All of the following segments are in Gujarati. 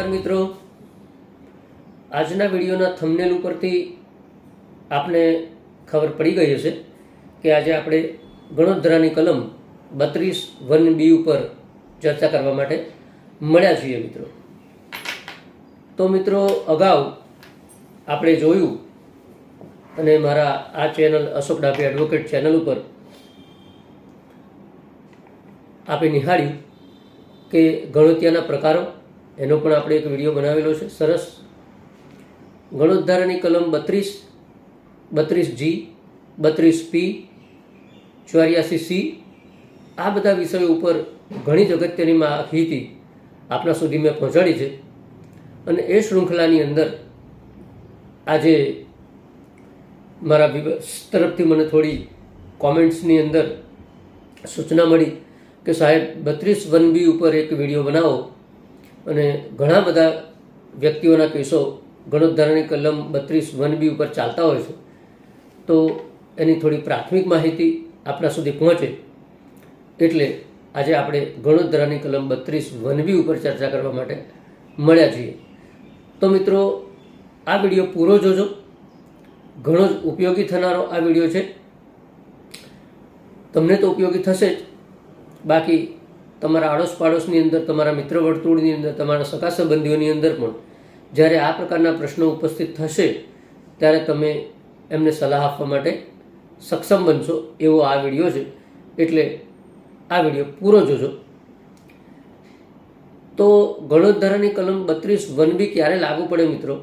નમસ્કાર મિત્રો. આજના વિડીયોના થંબનેલ ઉપરથી આપને ખબર પડી ગઈ હશે કે આજે આપણે ગણોદરાની કલમ બત્રીસ વન બી ઉપર ચર્ચા કરવા માટે મળ્યા છીએ મિત્રો. તો મિત્રો, અગાઉ આપણે જોયું અને મારા આ channel Ashok Dabhi advocate channel ઉપર આપણે નિહાળ્યું કે ગણોતિયાના પ્રકારો એનો પણ આપણે એક વીડિયો બનાવેલો છે. સરસ. ગણોદ્ધારાની કલમ બત્રીસ બત્રીસ જી, બત્રીસ પી, ચોર્યાસી સી, આ બધા વિષયો ઉપર ઘણી જ અગત્યની માહિતી આપણા સુધી મેં પહોંચાડી છે. અને એ શૃંખલાની અંદર આજે મારા તરફથી મને થોડી કોમેન્ટ્સની અંદર સૂચના મળી કે સાહેબ, બત્રીસ વન બી ઉપર એક વીડિયો બનાવો. અને ઘણા બધા વ્યક્તિઓના કેસો ગણોદ્ધારાની કલમ બત્રીસ, વન બી ઉપર ચાલતા હોય છે. તો એની થોડી પ્રાથમિક માહિતી આપણા સુધી પહોંચે. એટલે આજે આપણે ગણોદ્ધારાની કલમ બત્રીસ, વન બી ઉપર ચર્ચા કરવા માટે મળ્યા છીએ. તો મિત્રો, આ વીડિયો પૂરો જોજો. ઘણો જ ઉપયોગી થનારો આ વીડિયો છે. તમને તો ઉપયોગી થશે જ. બાકી તમારા આડોશ પાડોશની અંદર, તમારા મિત્ર વર્તુળની અંદર, તમારા સગા સંબંધીઓની અંદર પણ જ્યારે આ પ્રકારના પ્રશ્નો ઉપસ્થિત થશે, ત્યારે તમે એમને સલાહ આપવા માટે સક્ષમ બનશો. એવો આ વીડિયો છે. એટલે આ વીડિયો પૂરો જોજો. તો ગણોદ્ધારાની કલમ બત્રીસ વન બી ક્યારે લાગુ પડે મિત્રો?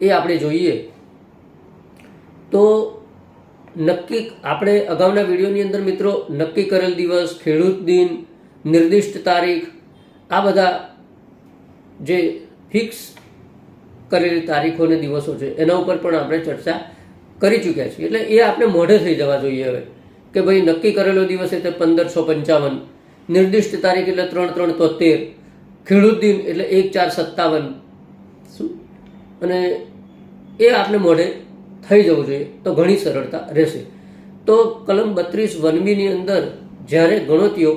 એ આપણે જોઈએ. તો નક્કી આપણે અગાઉના વિડીયોની અંદર મિત્રો નક્કી કરેલ દિવસ, ખેડૂત દિન, નિર્દિષ્ટ તારીખ, આ બધા જે ફિક્સ કરેલી તારીખો અને દિવસો છે, એના ઉપર પણ આપણે ચર્ચા કરી ચૂક્યા છીએ. એટલે એ આપણે મોઢે થઈ જવા જોઈએ હવે કે ભાઈ નક્કી કરેલો દિવસ એટલે પંદરસો પંચાવન, નિર્દિષ્ટ તારીખ એટલે ત્રણ ત્રણ તોતેર, ખેડૂત દિન એટલે એક ચાર સત્તાવન. શું? અને એ આપણે મોઢે થઈ જવું જોઈએ, તો ઘણી સરળતા રહેશે. તો કલમ બત્રીસ વનબીની અંદર જ્યારે ગણતરીઓ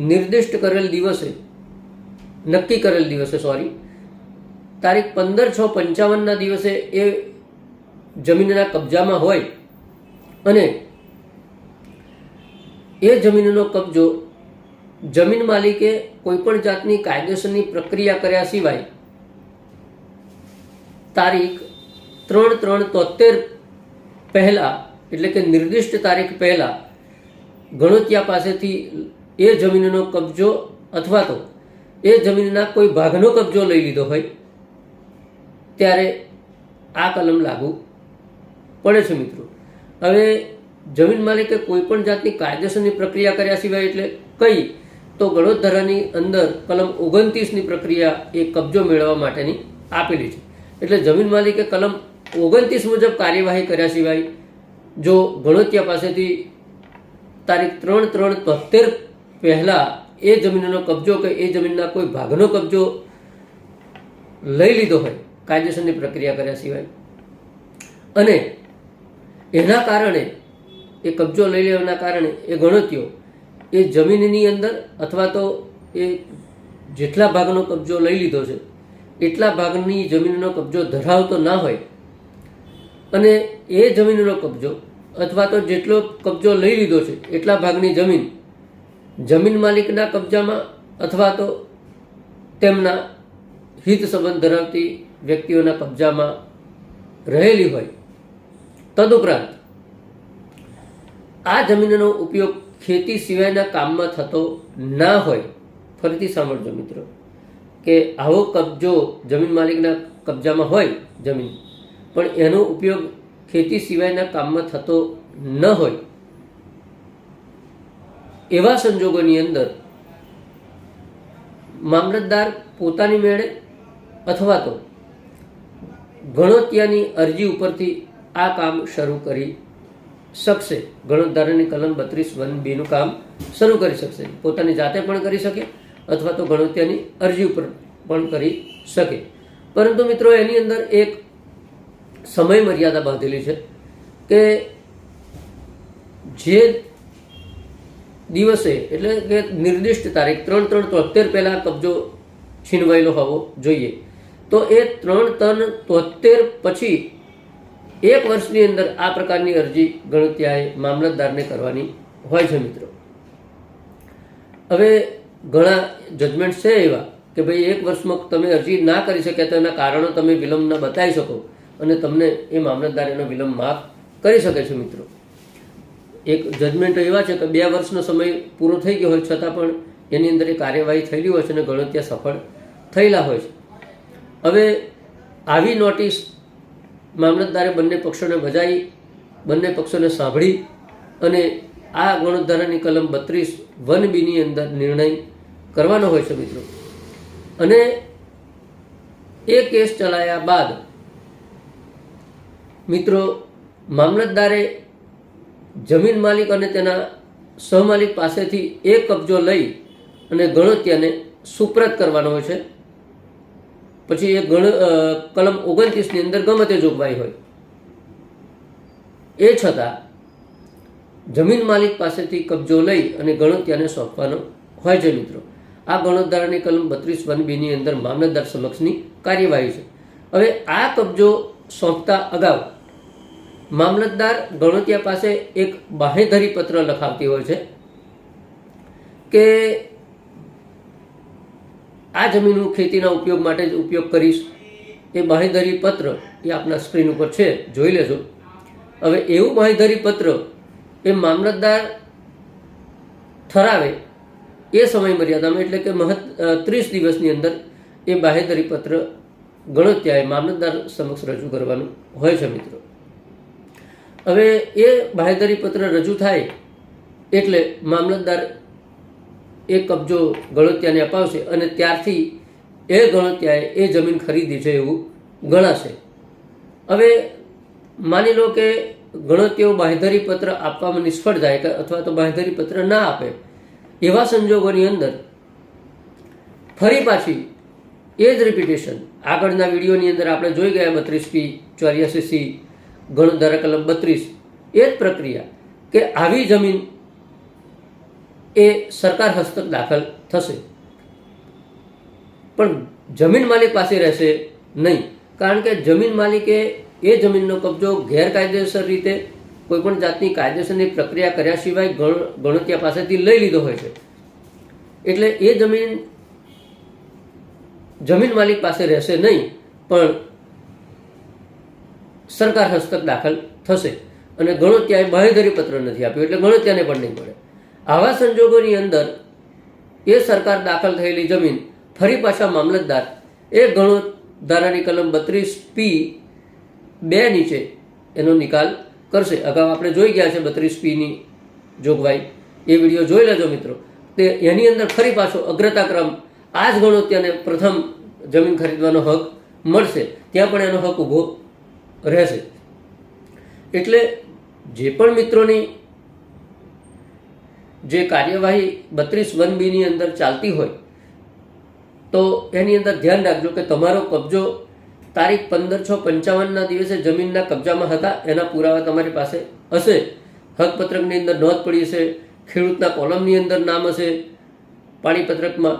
નિર્દિષ્ટ કરેલ દિવસે, નક્કી કરેલ દિવસે સોરી તારીખ પંદર છ પંચાવનના દિવસે એ જમીનના કબજામાં હોય અને એ જમીનનો કબજો જમીન માલિકે કોઈપણ જાતની કાયદેસરની પ્રક્રિયા કર્યા સિવાય તારીખ ત્રણ ત્રણ તોતેર પહેલાં, એટલે કે નિર્દિષ્ટ તારીખ પહેલાં, ગણોતિયા પાસેથી એ જમીનનો કબજો અથવા તો એ જમીનના કોઈ ભાગનો કબજો લઈ લીધો હોય, ત્યારે આ કલમ લાગુ પડે છે મિત્રો. હવે જમીન માલિકે કોઈ પણ જાતની કાયદેસરની પ્રક્રિયા કર્યા સિવાય એટલે કઈ, તો ગણોદ્ધારાની અંદર કલમ ઓગણત્રીસની પ્રક્રિયા એ કબજો મેળવવા માટેની આપેલી છે. એટલે જમીન માલિકે કલમ ઓગણત્રીસ મુજબ કાર્યવાહી કર્યા સિવાય જો ગણોતિયા પાસેથી તારીખ ત્રણ ત્રણ તોતેર પહેલાં એ જમીનનો કબજો કે એ જમીનના કોઈ ભાગનો કબજો લઈ લીધો હોય, કાયદેસરની પ્રક્રિયા કર્યા સિવાય. અને એના કારણે, એ કબજો લઈ લેવાના કારણે એ ગણોતીઓ એ જમીનની અંદર અથવા તો એ જેટલા ભાગનો કબજો લઈ લીધો છે, એટલા ભાગની જમીનનો કબજો ધરાવતો ના હોય અને એ જમીનનો કબજો, અથવા તો જેટલો કબજો લઈ લીધો છે, એટલા ભાગની જમીન જમીન માલિકના કબજામાં અથવા તો તેમના હિત સંબંધ ધરાવતી વ્યક્તિઓના કબજામાં રહેલી હોય. તદુપરાંત, આ જમીનનો ઉપયોગ ખેતી સિવાયના કામમાં થતો ના હોય. ફરીથી સાંભળજો મિત્રો, કે આવો કબજો જમીન માલિકના કબજામાં હોય, જમીન પણ એનો ઉપયોગ ખેતી સિવાયના કામમાં થતો ન હોય. એવા સંજોગોની અંદર મામલતદાર પોતાની મેળે અથવા તો ગણોતિયાની અરજી ઉપરથી આ કામ શરૂ કરી શકશે. ગણોતદારની કલમ બત્રીસ વન બીનું કામ શરૂ કરી શકશે. પોતાની જાતે પણ કરી શકે અથવા તો ગણોત્યાની અરજી ઉપર પણ કરી શકે. પરંતુ મિત્રો એની અંદર એક સમય મર્યાદા બાંધેલી છે કે જે દિવસે, એટલે કે નિર્દિષ્ટ તારીખ, ત્રણ ત્રણ તોતેર પહેલાં કબજો છીનવાયેલો હોવો જોઈએ. તો એ ત્રણ ત્રણ તોતેર પછી એક વર્ષની અંદર આ પ્રકારની અરજી ગણત્યાએ મામલતદારને કરવાની હોય છે મિત્રો. હવે ઘણા જજમેન્ટ છે એવા કે ભાઈ એક વર્ષમાં તમે અરજી ના કરી શક્યા તો એના કારણો તમે વિલંબના બતાવી શકો. અને તમને એ મામલતદાર એનો વિલંબ માફ કરી શકે છે, મિત્રો. એક જજમેન્ટ એવા છે કે બે વર્ષનો સમય પૂરો થઈ ગયો હોય, છતાં પણ એની અંદર એ કાર્યવાહી થયેલી હોય છે અને ગણત્યા સફળ થયેલા હોય છે. હવે આવી નોટિસ મામલતદારે બંને પક્ષોને બજાવી બંને પક્ષોને સાંભળી અને આ ગણોદ્ધારાની કલમ બત્રીસ વન બીની અંદર નિર્ણય કરવાનો હોય છે, મિત્રો. અને એ કેસ ચલાયા બાદ મિત્રો, મામલતદારે જમીન માલિક અને તેના સહમાલિક પાસેથી એ કબજો લઈ અને ગણત્યાને સુપ્રત કરવાનો હોય છે. પછી એ ગણ કલમ ઓગણત્રીસની અંદર ગમે તે જોગવાઈ હોય. એ છતાં જમીન માલિક પાસેથી કબજો લઈ અને ગણત્યાને સોંપવાનો હોય છે મિત્રો. આ ગણોદ્ધારાની કલમ બત્રીસ વન બીની અંદર મામલતદાર સમક્ષની કાર્યવાહી છે. હવે આ કબજો સોંપતા અગાઉ મામલતદાર ગણોતિયા પાસે એક બાહેધરી પત્ર લખાવતી હોય છે કે આ જમીન હું ખેતીના ઉપયોગ માટે જ ઉપયોગ કરીશ. એ બાહેધરી પત્ર એ આપના સ્ક્રીન ઉપર છે, જોઈ લેજો. હવે એવું બાહેધરી પત્ર એ મામલતદાર ઠરાવે એ સમય મર્યાદામાં એટલે કે મહત ત્રીસ દિવસની અંદર એ બાહેધરી પત્ર ગણોત્યાએ મામલતદાર સમક્ષ રજૂ કરવાનું હોય છે, મિત્રો. હવે એ બાહેધરી પત્ર રજૂ થાય એટલે મામલતદાર એ કબજો ગણત્યાને અપાવશે અને ત્યારથી એ ગણત્યાએ એ જમીન ખરીદી છે એવું ગણાશે. હવે માની લો કે ગણોત્યાઓ બાહેધરી પત્ર આપવામાં નિષ્ફળ જાય કે અથવા તો બાહેધરી પત્ર ના આપે, એવા સંજોગોની અંદર ફરી પાછી એ જ રિપીટેશન આગળના વિડીયોની અંદર આપણે જોઈ ગયા બત્રીસ પી ચોર્યાસી સી ગણધારા કલમ બત્રીસ. એ જ પ્રક્રિયા કે આવી જમીન એ સરકાર હસ્તક દાખલ થશે. પણ જમીન માલિક પાસે રહેશે નહીં. કારણ કે જમીન માલિકે એ જમીનનો કબજો ગેરકાયદેસર રીતે કોઈપણ જાતની કાયદેસરની પ્રક્રિયા કર્યા સિવાય ગણ, ગણોતિયા પાસેથી લઈ લીધો હોય છે. એટલે એ જમીન જમીન માલિક પાસે રહેશે નહીં. પણ સરકાર હસ્તક દાખલ થશે. અને ગણોત્યાએ બાહેધરી પત્ર નથી આપ્યું, એટલે ગણોત્યાને પણ નહીં મળે. આવા સંજોગોની અંદર એ સરકાર દાખલ થયેલી જમીન ફરી પાછા મામલતદાર એ ગણોધારાની કલમ બત્રીસ પી બે નીચે એનો નિકાલ કરશે. અગાઉ આપણે જોઈ ગયા છે બત્રીસ પીની જોગવાઈ. એ વીડિયો જોઈ લેજો મિત્રો. તે એની અંદર ફરી પાછો અગ્રતાક્રમ આ જ ગણોત્યાને પ્રથમ જમીન ખરીદવાનો હક મળશે. ત્યાં પણ એનો હક ઊભો રહેશે. એટલે જે પણ મિત્રોની જે કાર્યવાહી બત્રીસ વન બીની અંદર ચાલતી હોય, તો એની અંદર ધ્યાન રાખજો કે તમારો કબજો તારીખ પંદર છ પંચાવનના દિવસે જમીનના કબજામાં હતા, એના પુરાવા તમારી પાસે હશે. હકપત્રકની અંદર નોંધ પડી હશે, ખેડૂતના કોલમની અંદર નામ હશે, પાણીપત્રકમાં.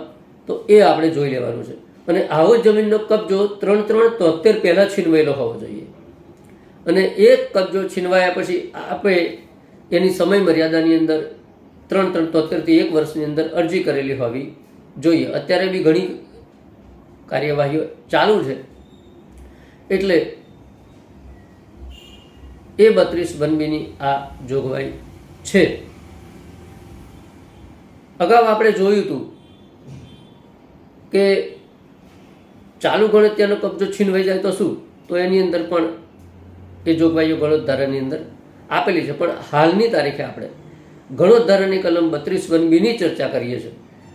તો એ આપણે જોઈ લેવાનું છે. અને આવો જમીનનો કબજો ત્રણ ત્રણ તોતેર પહેલાં છીનવાયેલો હોવો જોઈએ. અને એક કબજો છીનવાયા પછી આપણે એની સમય મર્યાદાની અંદર ત્રણ ત્રણ તોતેરથી એક વર્ષની અંદર અરજી કરેલી હોવી જોઈએ. અત્યારે બી ઘણી કાર્યવાહીઓ ચાલુ છે. એટલે એ બત્રીસ વનબીની આ જોગવાઈ છે. અગાઉ આપણે જોયું હતું કે ચાલુ ગણત્યાનો કબજો છીનવાઈ જાય તો શું? તો એની અંદર પણ એ જોગવાઈઓ ગણોદ્ધારાની અંદર આપેલી છે. પણ હાલની તારીખે આપણે ગણોદ્ધારાની કલમ બત્રીસ વન બીની ચર્ચા કરીએ છીએ.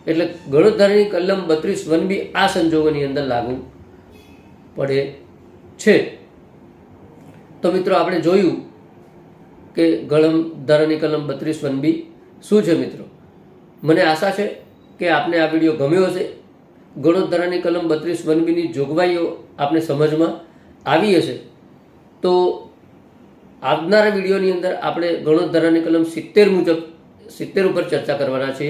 એટલે ગણોદ્ધારાની કલમ બત્રીસ વન બી આ સંજોગોની અંદર લાગુ પડે છે. તો મિત્રો આપણે જોયું કે ગળમ ધારાની કલમ બત્રીસ વન બી શું છે મિત્રો? મને આશા છે કે આપને આ વીડિયો ગમ્યો હશે. ગણોદ્ધારાની કલમ બત્રીસ વન બીની જોગવાઈઓ આપને સમજમાં આવી હશે. તો આવનારા વિડીયોની અંદર આપણે ગણોદ્ધારાની કલમ સિત્તેર મુજબ, સિત્તેર ઉપર ચર્ચા કરવાના છે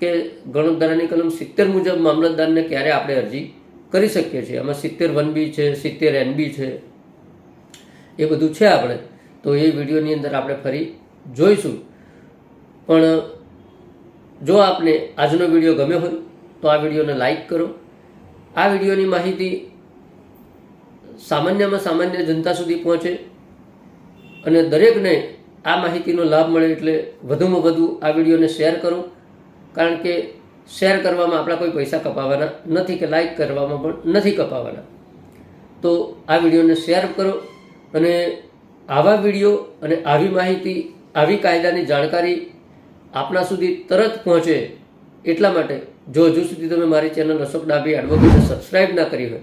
કે ગણોદ્ધારાની કલમ સિત્તેર મુજબ મામલતદારને ક્યારે આપણે અરજી કરી શકીએ છીએ? આમાં સિત્તેર વન બી છે, સિત્તેર એન બી છે, એ બધું છે આપણે. તો એ વિડીયોની અંદર આપણે ફરી જોઈશું. પણ જો આપને આજનો વીડિયો ગમ્યો હોય, તો આ વિડીયોને લાઈક કરો. આ વિડીયોની માહિતી સામાન્યમાં સામાન્ય જનતા સુધી પહોંચે અને દરેકને આ માહિતીનો લાભ મળે એટલે વધુમાં વધુ આ વિડીયોને શેર કરો. કારણ કે શેર કરવામાં આપણા કોઈ પૈસા કપાવાના નથી કે લાઈક કરવામાં પણ નથી કપાવાના. તો આ વિડીયોને શેર કરો અને આવા વીડિયો અને આવી માહિતી, આવી કાયદાની જાણકારી આપણા સુધી તરત પહોંચે એટલા માટે જો હજુ સુધી તમે મારી ચેનલ અશોક ડાભી એડવોકેટને સબસ્ક્રાઈબ ના કરી હોય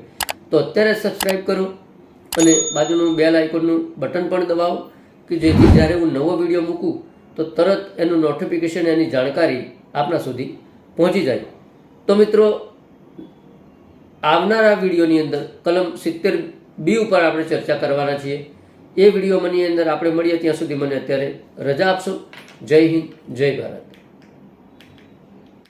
તો અત્યારે સબસ્ક્રાઇબ કરો અને બાજુનું બેલ આઇકોનનું બટન પણ દબાવો કે જેથી જ્યારે હું નવો વીડિયો મૂકું તો તરત એનું નોટિફિકેશન એની જાણકારી આપણા સુધી પહોંચી જાય. તો મિત્રો, આવનારા વિડીયોની અંદર કલમ સિત્તેર બી ઉપર આપણે ચર્ચા કરવાના છીએ. એ વિડીયોમાંની અંદર આપણે મળીએ ત્યાં સુધી મને અત્યારે રજા આપશો. જય હિન્દ, જય ભારત.